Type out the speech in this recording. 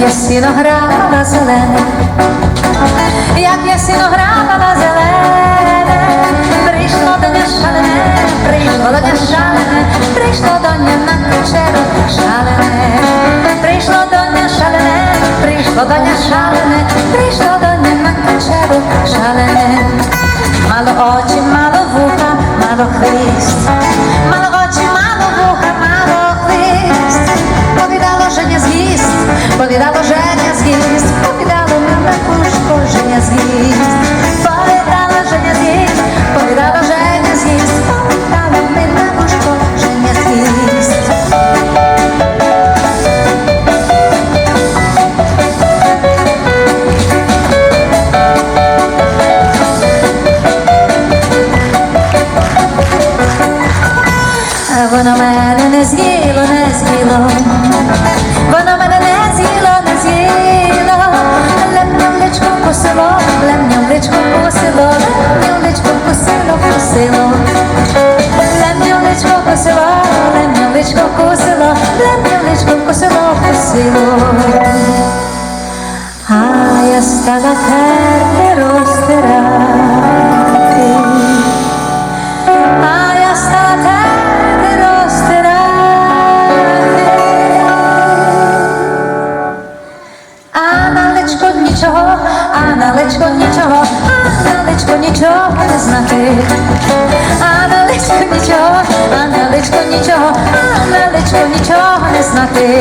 я сіно грала зелена, як я сіно грала зелене, Воно мене не з'їло, не з'їло, воно мене не з'їло, не з'їло, лемням личко косило, лемням личко косило, лемням личко косило, косило, лемням личко косило, лемням личко косило, лемням личко косило, косило. А я стала терти а далечко нічого, а далечко нічого не знати. А далечко нічого, а далечко нічого, а далечко нічого не знати.